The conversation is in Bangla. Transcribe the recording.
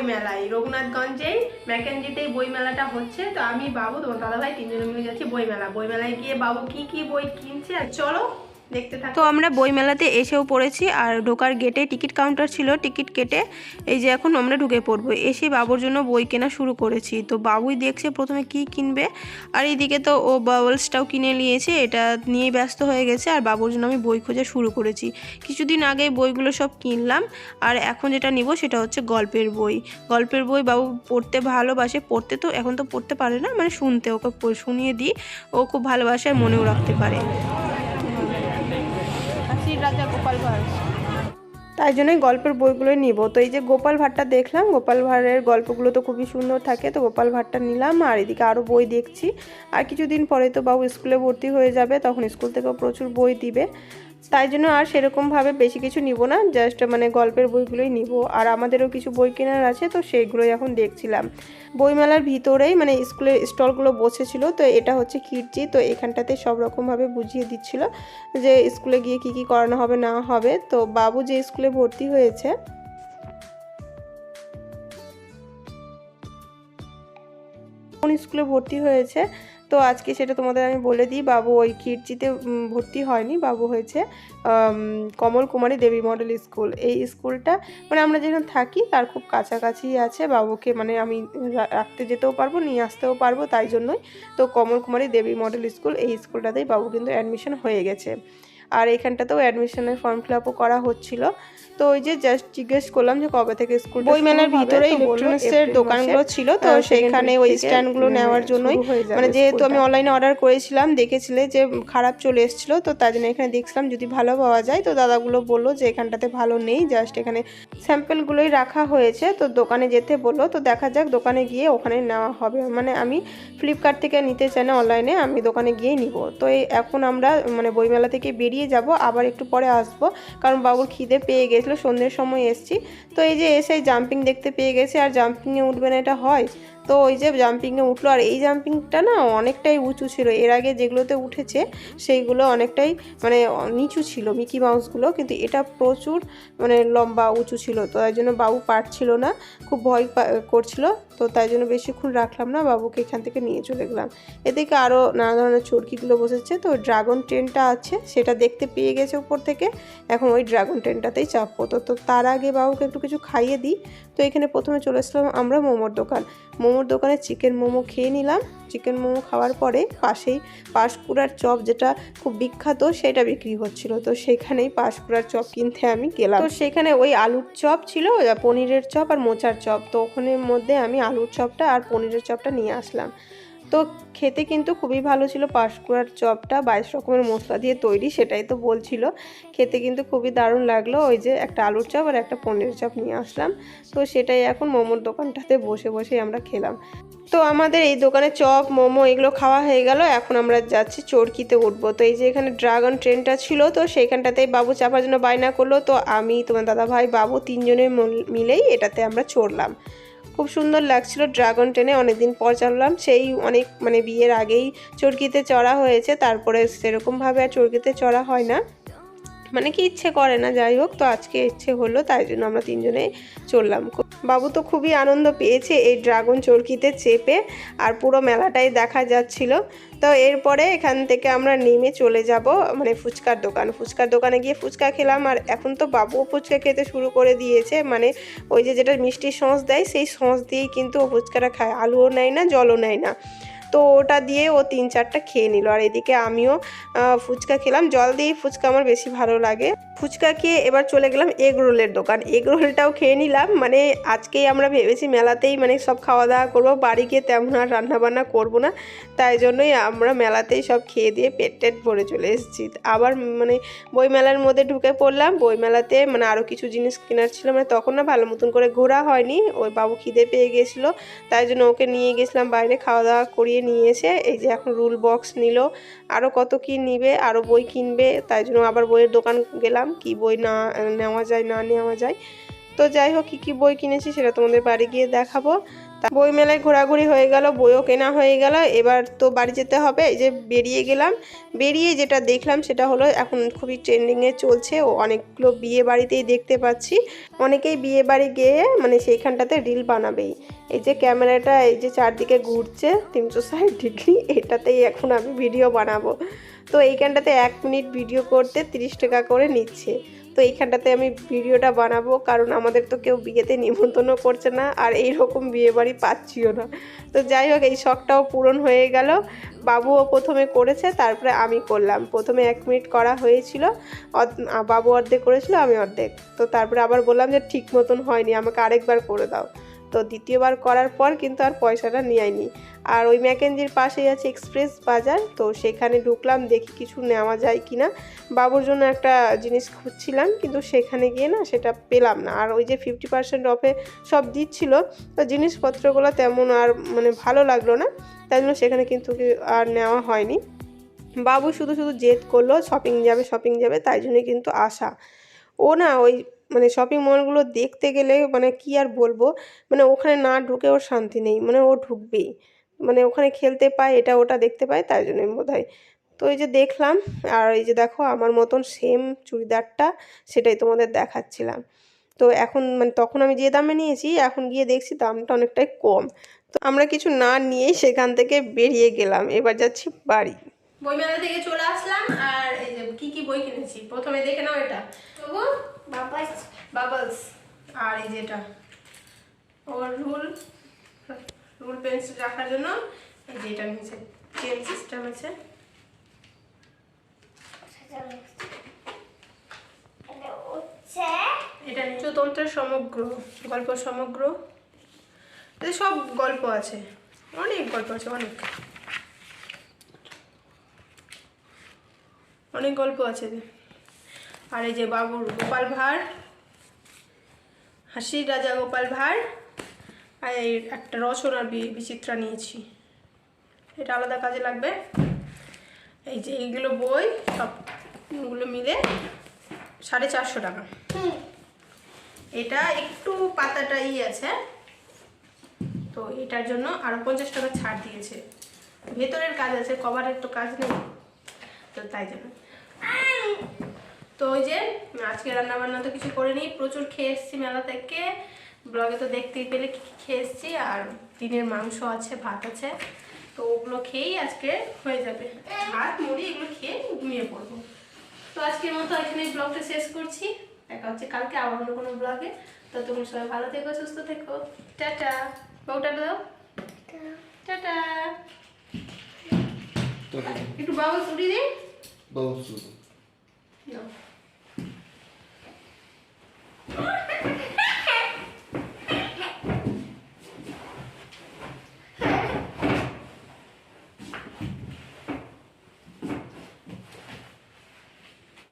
বই মেলায় রঘুনাথগঞ্জেই বই মেলাটা হচ্ছে। তো আমি, বাবু, তোমার দাদাভাই তিনজনে মিলে যাচ্ছি বই মেলা বই মেলায় গিয়ে বাবু কি কি বই কিনছে? আর চলো তো আমরা বইমেলাতে এসেও পড়েছি আর ঢোকার গেটে টিকিট কাউন্টার ছিল, টিকিট কেটে এই যে এখন আমরা ঢুকে পড়ব। এসে বাবুর জন্য বই কেনা শুরু করেছি। তো বাবুই দেখছে প্রথমে কি কিনবে, আর এইদিকে তো ও বাবলসটাও কিনে নিয়েছে, এটা নিয়ে ব্যস্ত হয়ে গেছে, আর বাবুর জন্য আমি বই খোঁজা শুরু করেছি। কিছুদিন আগে বইগুলো সব কিনলাম, আর এখন যেটা নিব সেটা হচ্ছে গল্পের বই। গল্পের বই বাবু পড়তে ভালোবাসে, পড়তে তো এখন তো পড়তে পারে না মানে শুনতে ওকে শুনিয়ে দিই, ও খুব ভালোবাসে আর মনেও রাখতে পারে। গোপাল ভাঁড়। তাই জন্যই গল্পের বইগুলোই নিব। তো এই যে গোপাল ভাঁড়টা দেখলাম, গোপাল ভাঁড়ের গল্পগুলো তো খুবই সুন্দর থাকে। তো গোপাল ভাঁড়টা নিলাম আর এদিকে আরও বই দেখছি। আর কিছুদিন পরে তো বাবু স্কুলে ভর্তি হয়ে যাবে, তখন স্কুল থেকেও প্রচুর বই দিবে। তাই জন্য আর সেরকমভাবে বেশি কিছু নিব না জাস্ট মানে গল্পের বইগুলোই নিব। আর আমাদেরও কিছু বই কেনার আছে, তো সেইগুলোই এখন দেখছিলাম। বইমেলার ভিতরেই মানে স্কুলের স্টলগুলো বসেছিল, তো এটা হচ্ছে কিরচি তো এখানটাতে সব রকমভাবে বুঝিয়ে দিচ্ছিল যে স্কুলে গিয়ে কি কি করানো হবে, না হবে। তো বাবু যে স্কুলে ভর্তি হয়েছে, কোন স্কুলে ভর্তি হয়েছে তো আজকে সেটা তোমাদের আমি বলে দিই, বাবু ওই খিরচিতে ভর্তি হয়নি, বাবু হয়েছে কমল কুমারী দেবী মডেল স্কুল। এই স্কুলটা মানে আমরা যেখানে থাকি তার খুব কাছাকাছি আছে, বাবুকে মানে আমি রাখতে যেতেও পারব, নিয়ে আসতেও পারব, তাই জন্যই তো কমল কুমারী দেবী মডেল স্কুল, এই স্কুলটাতেই বাবু কিন্তু অ্যাডমিশন হয়ে গেছে। আর এখানটাতেও অ্যাডমিশনের ফর্ম ফিল আপও করা হচ্ছিল। তো ওই যে জাস্ট জিজ্ঞেস করলাম যে কবে থেকে স্কুল বইমেলার ভিতরে ইলেকট্রনিক্সের দোকানগুলো ছিল তো সেখানে ওই স্ট্যান্ডগুলো নেওয়ার জন্যই মানে যেহেতু আমি অনলাইনে অর্ডার করেছিলাম দেখেছিলে যে খারাপ চলে এসেছিল তো তার জন্য এখানে দেখছিলাম যদি ভালো পাওয়া যায় তো দাদাগুলো বলল যে এখানটাতে ভালো নেই জাস্ট এখানে স্যাম্পেলগুলোই রাখা হয়েছে তো দোকানে যেতে বলল তো দেখা যাক দোকানে গিয়ে ওখানে নেওয়া হবে। মানে আমি ফ্লিপকার্ট থেকে নিতে চাই না অনলাইনে আমি দোকানে গিয়েই নিব। তো এই এখন আমরা মানে বইমেলা থেকে বেরিয়ে যাব, আবার একটু পরে আসব। কারণ বাবুর খিদে পেয়ে গেছিল, সন্ধ্যের সময় এসছি। তো এই যে এসে জাম্পিং দেখতে পেয়ে গেছে, আর জাম্পিংয়ে উঠবে না, এটা হয়। তো ওই যে জাম্পিংয়ে উঠল, আর এই জাম্পিংটা না অনেকটাই উঁচু ছিল। এর আগে যেগুলোতে উঠেছে, সেইগুলো অনেকটাই মানে নিচু ছিল মিকি মাউসগুলো, কিন্তু এটা প্রচুর মানে লম্বা, উঁচু ছিল। তো তাই জন্য বাবু পারছিল না, খুব ভয় করছিল। তো তাই জন্য বেশিক্ষণ রাখলাম না, বাবুকে এখান থেকে নিয়ে চলে গেলাম। এদিকে আরও নানা ধরনের চরকিগুলো বসেছে, তো ড্রাগন ট্রেনটা আছে, সেটা দেখতে পেয়ে গেছে উপর থেকে। এখন ওই ড্রাগন ট্রেনটাতেই চাপবো। তো তো তার আগে বাবুকে একটু কিছু খাইয়ে দিই। তো এখানে প্রথমে চলে এসলাম আমরা মোমোর দোকান। মোমোর দোকানে চিকেন মোমো খেয়ে নিলাম। চিকেন মোমো খাওয়ার পরে পাশেই পাশকুড়ার চপ যেটা খুব বিখ্যাত, সেটা বিক্রি হচ্ছিল। তো সেখানেই পাশকুড়ার চপ কিনতে আমি গেলাম। তো সেখানে ওই আলুর চপ ছিল পনিরের চপ আর মোচার চপ। তো ওখানের মধ্যে আমি আলুর চপটা আর পনিরের চপটা নিয়ে আসলাম। তো খেতে কিন্তু খুবই ভালো ছিল। পাঁশকুড়ার চপটা বাইশ রকমের মশলা দিয়ে তৈরি, সেটাই তো বলছিল। খেতে কিন্তু খুবই দারুণ লাগল। ওই যে একটা আলুর চপ আর একটা পনির চপ নিয়ে আসলাম। তো সেটাই এখন মোমোর দোকানটাতে বসে বসে আমরা খেলাম। তো আমাদের এই দোকানে চপ, মোমো এগুলো খাওয়া হয়ে গেল। এখন আমরা যাচ্ছি চরকিতে উঠবো। তো এই যে এখানে ড্রাগন ট্রেনটা ছিল, তো সেইখানটাতেই বাবু চাপার জন্য বায়না করল। তো আমি, তোমার দাদা ভাই বাবু তিনজনের মিলেই এটাতে আমরা চড়লাম। খুব সুন্দর লাগছিল ড্রাগন ট্রেনে অনেকদিন পর চড়লাম সেই অনেক মানে বিয়ের আগেই চর্কিতে চড়া হয়েছে, তারপরে সেরকমভাবে আর চর্কিতে চড়া হয় না। মানে কি ইচ্ছে করে না, যাই হোক, তো আজকে ইচ্ছে হলো, তাই জন্য আমরা তিনজনে চললাম বাবু তো খুবই আনন্দ পেয়েছে এই ড্রাগন চরকিতে চেপে, আর পুরো মেলাটাই দেখা যাচ্ছিল। তো এরপরে এখান থেকে আমরা নেমে চলে যাব মানে ফুচকার দোকান। ফুচকার দোকানে গিয়ে ফুচকা খেলাম, আর এখন তো বাবুও ফুচকা খেতে শুরু করে দিয়েছে। মানে ওই যে যেটা মিষ্টি সস দেয়, সেই সস দিয়েই কিন্তু ও ফুচকাটা খায়। আলুও নেয় না, জলও নেয় না। তো ওটা দিয়ে ও তিন চারটা খেয়ে নিল। আর এদিকে আমিও ফুচকা খেলাম। জল দিয়ে ফুচকা আমার বেশি ভালো লাগে। ফুচকা খেয়ে এবার চলে গেলাম এগ রোলের দোকান। এগ রোলটাও খেয়ে নিলাম। মানে আজকেই আমরা ভেবেছি মেলাতেই মানে সব খাওয়া দাওয়া করব। বাড়ি গিয়ে তেমন আর রান্নাবান্না করব না। তাই জন্যই আমরা মেলাতেই সব খেয়ে দিয়ে পেট টেট ভরে চলে এসেছি। আবার মানে বই মেলার মধ্যে ঢুকে পড়লাম। বই মেলাতে মানে আরও কিছু জিনিস কেনার ছিল। মানে তখন না ভালো মতন করে ঘোরা হয়নি। ওই বাবু খিদে পেয়ে গেছিল। তাই জন্য ওকে নিয়ে গেছিলাম বাইরে। খাওয়া দাওয়া করিয়ে নিয়ে এসে এই যে এখন রুল বক্স নিল। আরও কত কি নিবে আরও বই কিনবে, তাই জন্য আবার বইয়ের দোকান গেলাম। কি বই না, নেওয়া যায়, না নেওয়া যায়। তো যাই হোক, কী কী বই কিনেছি সেটা তোমাদের বাড়ি গিয়ে দেখাবো। তা বই মেলায় ঘোরাঘুরি হয়ে গেল, বইও কেনা হয়ে গেল। এবার তো বাড়ি যেতে হবে, এই যে বেরিয়ে গেলাম। বেরিয়ে যেটা দেখলাম সেটা হলো, এখন খুবই ট্রেন্ডিংয়ে চলছে। ও অনেকগুলো বিয়ে বাড়িতেই দেখতে পাচ্ছি। অনেকেই বিয়ে বাড়ি গিয়ে মানে সেইখানটাতে রিল বানাবেই। এই যে ক্যামেরাটা, এই যে চারদিকে ঘুরছে, তিনশো ষাট ডিগ্রি এটাতেই এখন আমি ভিডিও বানাবো। তো এইখানটাতে এক মিনিট ভিডিও করতে তিরিশ টাকা করে নিচ্ছে। তো এইখানটাতে আমি ভিডিওটা বানাবো, কারণ আমাদের তো কেউ বিয়েতে নিমন্ত্রণও করছে না, আর এই রকম বিয়ে বাড়ি পাচ্ছিও না। তো যাই হোক, এই শখটাও পূরণ হয়ে গেল। বাবুও প্রথমে করেছে, তারপরে আমি করলাম। প্রথমে এক মিনিট করা হয়েছিল বাবু অর্ধেক করেছিল, আমি অর্ধেক। তো তারপরে আবার বললাম যে ঠিক মতন হয়নি, আমাকে আরেকবার করে দাও। তো দ্বিতীয়বার করার পর কিন্তু আর পয়সাটা নিয়েনি আর ওই ম্যাকেঞ্জির পাশেই আছে এক্সপ্রেস বাজার, তো সেখানে ঢুকলাম, দেখি কিছু নেওয়া যায় কি না বাবুর জন্য একটা জিনিস খুঁজছিলাম, কিন্তু সেখানে গিয়ে না সেটা পেলাম না। আর ওই যে ফিফটি পার্সেন্ট অফে সব দিচ্ছিল, তো জিনিসপত্রগুলো তেমন আর মানে ভালো লাগল না, তাই জন্য সেখানে কিন্তু আর নেওয়া হয়নি। বাবু শুধু শুধু জেদ করল শপিং যাবে শপিং যাবে, তাই জন্যই কিন্তু আসা। ও না ওই মানে শপিং মলগুলো দেখতে গেলে মানে কি আর বলব? মানে ওখানে না ঢুকে ওর শান্তি নেই মানে ও ঢুকবেই। মানে ওখানে খেলতে পায়, এটা ওটা দেখতে পায়, তাই জন্যই বোধ হয় তো এই যে দেখলাম, আর এই যে দেখো আমার মতন সেম চুড়িদারটা সেটাই তোমাদের দেখাচ্ছিলাম। তো এখন মানে তখন আমি যে দামে নিয়েছি, এখন গিয়ে দেখছি দামটা অনেকটাই কম। তো আমরা কিছু না নিয়েই সেখান থেকে বেরিয়ে গেলাম, এবার যাচ্ছি বাড়ি। বইমেলা থেকে চলে আসলাম, আর এই যে কি কি বই কিনেছি? প্রথমে দেখে নাও এটা। তবু বাবাস বাবলস আর এই যেটা। ওর রুল রুল পেন্সিল রাখার জন্য এই যে এটা নিচে চেন সিস্টেম আছে। এটা এটা সমগ্র গল্প সমগ্র। সব গল্প আছে। অনেক গল্প আছে অনেক। অনেক গল্প আছে। আর এই যে বাবুর গোপাল ভাঁড় হাসির রাজা গোপাল ভাঁড় আর এই একটা রচনার বিচিত্রা নিয়েছি। এটা আলাদা কাজে লাগবে। এই যে এইগুলো বই সবগুলো মিলে সাড়ে চারশো টাকা। এটা একটু পাতাটা ই আছে। তো এটার জন্য আরও পঞ্চাশ টাকা ছাড় দিয়েছে। ভেতরের কাজ আছে কভারের তো কাজ নেই। তো তাই জন্য। তো ওই যে আজকে রান্নাবান্না তো কিছু করিনি প্রচুর খেয়ে এসেছি মেলা থেকে। ব্লগে তো দেখতেই পেলে কি কি খেয়ে এসেছি আর দিনের মাংস আছে ভাত আছে তো ওগুলো খেয়েই আজকে হয়ে যাবে। ভাত মুড়ি এগুলো খেয়ে ঘুমিয়ে পড়ব। তো আজকের মতো এখানে ব্লগটা শেষ করছি। দেখা হচ্ছে কালকে আবার অন্য কোনো ব্লগে। তো তুমি সবাই ভালো থেকো সুস্থ থেকো। টাটা। বউটা দাও। টাটা। একটু বাবু ছুটি দিই বহু শুধু No.